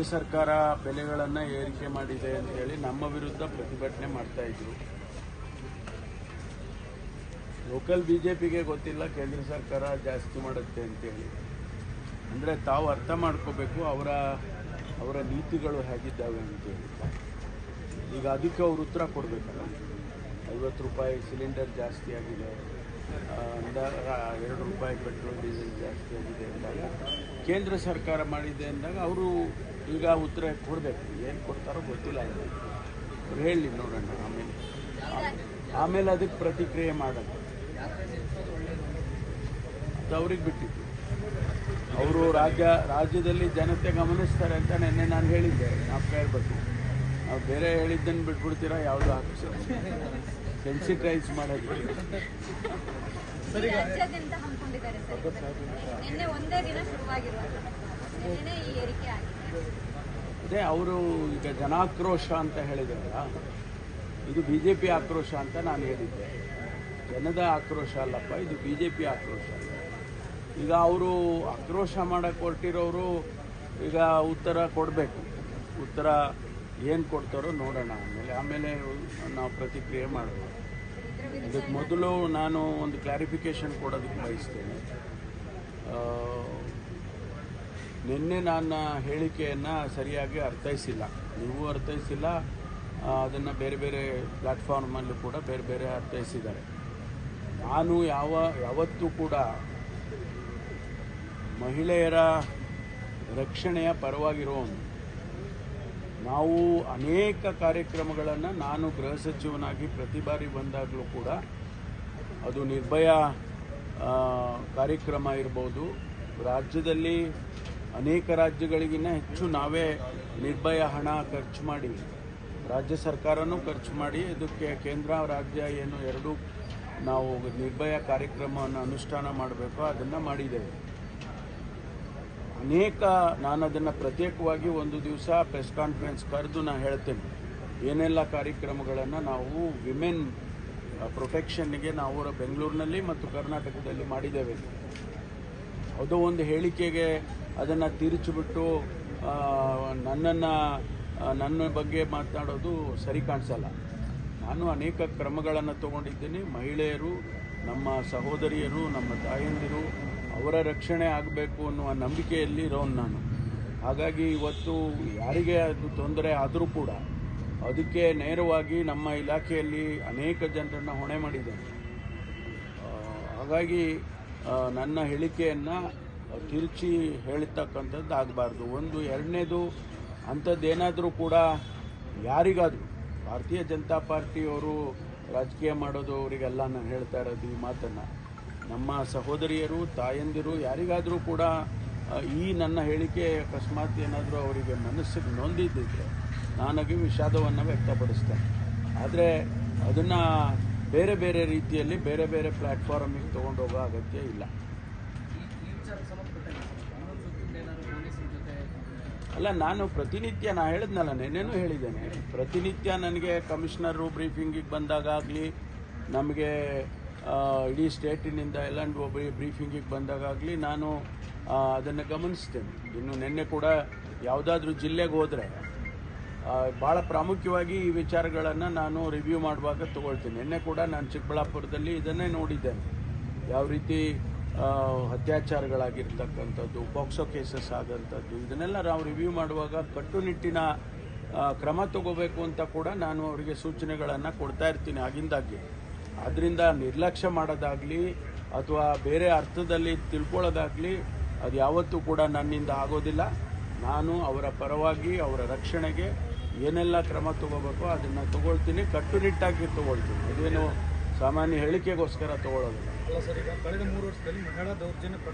ರಾಜ್ಯ ಸರ್ಕಾರ ಬೆಲೆಗಳನ್ನು ಏರಿಕೆ ಮಾಡಿದೆ ಅಂತ ಹೇಳಿ ನಮ್ಮ ವಿರುದ್ಧ ಪ್ರತಿಭಟನೆ ಮಾಡ್ತಾ ಇದ್ರು. ಲೋಕಲ್ ಬಿಜೆಪಿಗೆ ಗೊತ್ತಿಲ್ಲ, ಕೇಂದ್ರ ಸರ್ಕಾರ ಜಾಸ್ತಿ ಮಾಡುತ್ತೆ ಅಂತೇಳಿ ಅಂದರೆ ತಾವು ಅರ್ಥ ಮಾಡ್ಕೋಬೇಕು ಅವರ ಅವರ ನೀತಿಗಳು ಹೇಗಿದ್ದಾವೆ ಅಂತೇಳಿ ಈಗ ಅದಕ್ಕೆ ಅವರು ಉತ್ತರ ಕೊಡಬೇಕಲ್ಲ. ಐವತ್ತು ರೂಪಾಯಿ ಸಿಲಿಂಡರ್ ಜಾಸ್ತಿ ಆಗಿದೆ. ಎರಡು ರೂಪಾಯಿ ಪೆಟ್ರೋಲ್ ಡೀಸೆಲ್ ಜಾಸ್ತಿ ಆಗಿದೆ ಅಂದಾಗ, ಕೇಂದ್ರ ಸರ್ಕಾರ ಮಾಡಿದೆ ಅಂದಾಗ ಅವರು ಈಗ ಉತ್ತರ ಕೊಡಬೇಕು. ಏನು ಕೊಡ್ತಾರೋ ಗೊತ್ತಿಲ್ಲ ಅವ್ರು ಹೇಳಿ ನೋಡೋಣ ಆಮೇಲೆ. ಆಮೇಲೆ ಅದಕ್ಕೆ ಪ್ರತಿಕ್ರಿಯೆ ಮಾಡೋದು. ಅದು ಅವ್ರಿಗೆ ಬಿಟ್ಟಿದ್ದು. ಅವರು ರಾಜ್ಯ, ರಾಜ್ಯದಲ್ಲಿ ಜನತೆ ಗಮನಿಸ್ತಾರೆ ಅಂತ ನಿನ್ನೆ ನಾನು ಹೇಳಿದ್ದೆ. ನಾವು ಕೇಳಬೇಕು ನಾವು ಬೇರೆ ಹೇಳಿದ್ದನ್ನು ಬಿಟ್ಬಿಡ್ತೀರಾ? ಯಾವುದು ಸೆನ್ಸಿಟೈಸ್ ರಾಜ್ಯಾದ್ಯಂತ ಹಮ್ಮಿಕೊಂಡಿದ್ದಾರೆ ಸರ್. ನಿನ್ನೆ ಒಂದೇ ದಿನ ಶುರುವಾಗಿರುವಂತಹ ನಿನ್ನೆ ಈ ಏರಿಕೆ ಆಗಿದೆ. ಅದೇ ಅವರು ಈಗ ಜನಾಕ್ರೋಶ ಅಂತ ಹೇಳಿದ್ರಲ್ಲ, ಇದು ಬಿ ಜೆ ಪಿ ಆಕ್ರೋಶ ಅಂತ ನಾನು ಹೇಳಿದ್ದೆ. ಜನದ ಆಕ್ರೋಶ ಅಲ್ಲಪ್ಪ, ಇದು ಬಿ ಜೆ ಪಿ ಆಕ್ರೋಶ. ಈಗ ಅವರು ಆಕ್ರೋಶ ಮಾಡಕ್ಕೆ ಹೊರಟಿರೋರು ಈಗ ಉತ್ತರ ಕೊಡಬೇಕು. ಉತ್ತರ ಏನು ಕೊಡ್ತಾರೋ ನೋಡೋಣ. ಆಮೇಲೆ ಆಮೇಲೆ ನಾವು ಪ್ರತಿಕ್ರಿಯೆ ಮಾಡೋಣ. ಇದಕ್ಕೆ ಮೊದಲು ನಾನು ಒಂದು ಕ್ಲಾರಿಫಿಕೇಶನ್ ಕೊಡೋದಕ್ಕೆ ಬಯಸ್ತೇನೆ. ನಿನ್ನೆ ನನ್ನ ಹೇಳಿಕೆಯನ್ನು ಸರಿಯಾಗಿ ಅರ್ಥೈಸಿಲ್ಲ. ನೀವು ಅರ್ಥೈಸಿಲ್ಲ ಅದನ್ನು ಬೇರೆ ಬೇರೆ ಪ್ಲ್ಯಾಟ್ಫಾರ್ಮಲ್ಲೂ ಕೂಡ ಬೇರೆ ಬೇರೆ ಅರ್ಥೈಸಿದ್ದಾರೆ. ನಾನು ಯಾವ, ಯಾವತ್ತೂ ಕೂಡ ಮಹಿಳೆಯರ ರಕ್ಷಣೆಯ ಪರವಾಗಿರೋನು. ನಾವು ಅನೇಕ ಕಾರ್ಯಕ್ರಮಗಳನ್ನು ನಾನು ಗೃಹ ಸಚಿವನಾಗಿ ಪ್ರತಿ ಬಾರಿ ಬಂದಾಗಲೂ ಕೂಡ ಅದು ನಿರ್ಭಯ ಕಾರ್ಯಕ್ರಮ ಇರ್ಬೋದು. ರಾಜ್ಯದಲ್ಲಿ ಅನೇಕ ರಾಜ್ಯಗಳಿಗಿನ್ನ ಹೆಚ್ಚು ನಾವೇ ನಿರ್ಭಯ ಹಣ ಖರ್ಚು ಮಾಡಿ, ರಾಜ್ಯ ಸರ್ಕಾರನೂ ಖರ್ಚು ಮಾಡಿ, ಇದಕ್ಕೆ ಕೇಂದ್ರ ರಾಜ್ಯ ಏನು ಎರಡೂ ನಾವು ನಿರ್ಭಯ ಕಾರ್ಯಕ್ರಮವನ್ನು ಅನುಷ್ಠಾನ ಮಾಡಬೇಕು ಅದನ್ನು ಮಾಡಿದ್ದೇವೆ. ಅನೇಕ ನಾನು ಅದನ್ನು ಪ್ರತ್ಯೇಕವಾಗಿ ಒಂದು ದಿವಸ ಪ್ರೆಸ್ ಕಾನ್ಫರೆನ್ಸ್ ಕರೆದು ನಾನು ಹೇಳ್ತೇನೆ. ಏನೆಲ್ಲ ಕಾರ್ಯಕ್ರಮಗಳನ್ನು ನಾವು ವಿಮೆನ್ ಪ್ರೊಟೆಕ್ಷನ್ಗೆ ನಾವು ಬೆಂಗಳೂರಿನಲ್ಲಿ ಮತ್ತು ಕರ್ನಾಟಕದಲ್ಲಿ ಮಾಡಿದ್ದೇವೆ. ಯಾವುದೋ ಒಂದು ಹೇಳಿಕೆಗೆ ಅದನ್ನು ತಿರುಚಿಬಿಟ್ಟು ನನ್ನನ್ನು ನನ್ನ ಬಗ್ಗೆ ಮಾತನಾಡೋದು ಸರಿ ಕಾಣಿಸಲ್ಲ. ನಾನು ಅನೇಕ ಕ್ರಮಗಳನ್ನು ತಗೊಂಡಿದ್ದೀನಿ. ಮಹಿಳೆಯರು, ನಮ್ಮ ಸಹೋದರಿಯರು, ನಮ್ಮ ತಾಯಂದಿರು, ಅವರ ರಕ್ಷಣೆ ಆಗಬೇಕು ಅನ್ನುವ ನಂಬಿಕೆಯಲ್ಲಿ ಇರೋನು ನಾನು. ಹಾಗಾಗಿ ಇವತ್ತು ಯಾರಿಗೆ ಅದು ತೊಂದರೆ ಆದರೂ ಕೂಡ ಅದಕ್ಕೆ ನೇರವಾಗಿ ನಮ್ಮ ಇಲಾಖೆಯಲ್ಲಿ ಅನೇಕ ಜನರನ್ನು ಹೊಣೆ ಮಾಡಿದ್ದೇನೆ. ಹಾಗಾಗಿ ನನ್ನ ಹೇಳಿಕೆಯನ್ನು ತಿರುಚಿ ಹೇಳ್ತಕ್ಕಂಥದ್ದು ಆಗಬಾರ್ದು ಒಂದು ಎರಡನೇದು, ಅಂಥದ್ದೇನಾದರೂ ಕೂಡ ಯಾರಿಗಾದರೂ, ಭಾರತೀಯ ಜನತಾ ಪಾರ್ಟಿಯವರು ರಾಜಕೀಯ ಮಾಡೋದು ಅವರಿಗೆಲ್ಲ ನಾನು ಹೇಳ್ತಾ ಇರೋದು ಈ ಮಾತನ್ನು. ನಮ್ಮ ಸಹೋದರಿಯರು, ತಾಯಂದಿರು ಯಾರಿಗಾದರೂ ಕೂಡ ಈ ನನ್ನ ಹೇಳಿಕೆ ಅಕಸ್ಮಾತ್ ಏನಾದರೂ ಅವರಿಗೆ ಮನಸ್ಸಿಗೆ ನೊಂದಿದ್ದಿದ್ರೆ ನಾನಾಗಿ ವಿಷಾದವನ್ನು ವ್ಯಕ್ತಪಡಿಸ್ತೇನೆ. ಆದರೆ ಅದನ್ನು ಬೇರೆ ಬೇರೆ ರೀತಿಯಲ್ಲಿ ಬೇರೆ ಬೇರೆ ಪ್ಲ್ಯಾಟ್ಫಾರ್ಮಿಗೆ ತೊಗೊಂಡೋಗೋ ಅಗತ್ಯ ಇಲ್ಲ. ಅಲ್ಲ, ನಾನು ಪ್ರತಿನಿತ್ಯ, ನಾ ಹೇಳಿದ್ನಲ್ಲ, ನೆನ್ನೆನೂ ಹೇಳಿದ್ದೇನೆ. ಪ್ರತಿನಿತ್ಯ ನನಗೆ ಕಮಿಷನರು ಬ್ರೀಫಿಂಗಿಗೆ ಬಂದಾಗಲಿ ನಮಗೆ ಇಡೀ ಸ್ಟೇಟಿನಿಂದ ಎಲ್ಲ ಬ್ರೀಫಿಂಗಿಗೆ ಬಂದಾಗಲಿ ನಾನು ಅದನ್ನು ಗಮನಿಸ್ತೇನೆ. ಇನ್ನು ನಿನ್ನೆ ಕೂಡ ಯಾವುದಾದ್ರೂ ಜಿಲ್ಲೆಗೆ ಹೋದರೆ ಭಾಳ ಪ್ರಾಮುಖ್ಯವಾಗಿ ಈ ವಿಚಾರಗಳನ್ನು ನಾನು ರಿವ್ಯೂ ಮಾಡುವಾಗ ತಗೊಳ್ತೀನಿ. ನಿನ್ನೆ ಕೂಡ ನಾನು ಚಿಕ್ಕಬಳ್ಳಾಪುರದಲ್ಲಿ ಇದನ್ನೇ ನೋಡಿದ್ದೇನೆ. ಯಾವ ರೀತಿ ಅತ್ಯಾಚಾರಗಳಾಗಿರ್ತಕ್ಕಂಥದ್ದು ಬಾಕ್ಸೋ ಕೇಸಸ್ ಆದಂಥದ್ದು, ಇದನ್ನೆಲ್ಲ ನಾವು ರಿವ್ಯೂ ಮಾಡುವಾಗ ಕಟ್ಟುನಿಟ್ಟಿನ ಕ್ರಮ ತಗೋಬೇಕು ಅಂತ ಕೂಡ ನಾನು ಅವರಿಗೆ ಸೂಚನೆಗಳನ್ನು ಕೊಡ್ತಾ ಇರ್ತೀನಿ ಆಗಿಂದಾಗೆ ಅದರಿಂದ ನಿರ್ಲಕ್ಷ್ಯ ಮಾಡೋದಾಗಲಿ ಅಥವಾ ಬೇರೆ ಅರ್ಥದಲ್ಲಿ ತಿಳ್ಕೊಳ್ಳೋದಾಗಲಿ ಅದು ಯಾವತ್ತೂ ಕೂಡ ನನ್ನಿಂದ ಆಗೋದಿಲ್ಲ. ನಾನು ಅವರ ಪರವಾಗಿ, ಅವರ ರಕ್ಷಣೆಗೆ ಏನೆಲ್ಲ ಕ್ರಮ ತಗೋಬೇಕು ಅದನ್ನು ತಗೊಳ್ತೀನಿ ಕಟ್ಟುನಿಟ್ಟಾಗಿ ತಗೊಳ್ತೀನಿ. ಅದೇನು ಸಾಮಾನ್ಯ ಹೇಳಿಕೆಗೋಸ್ಕರ ತಗೊಳ್ಳೋದಿಲ್ಲ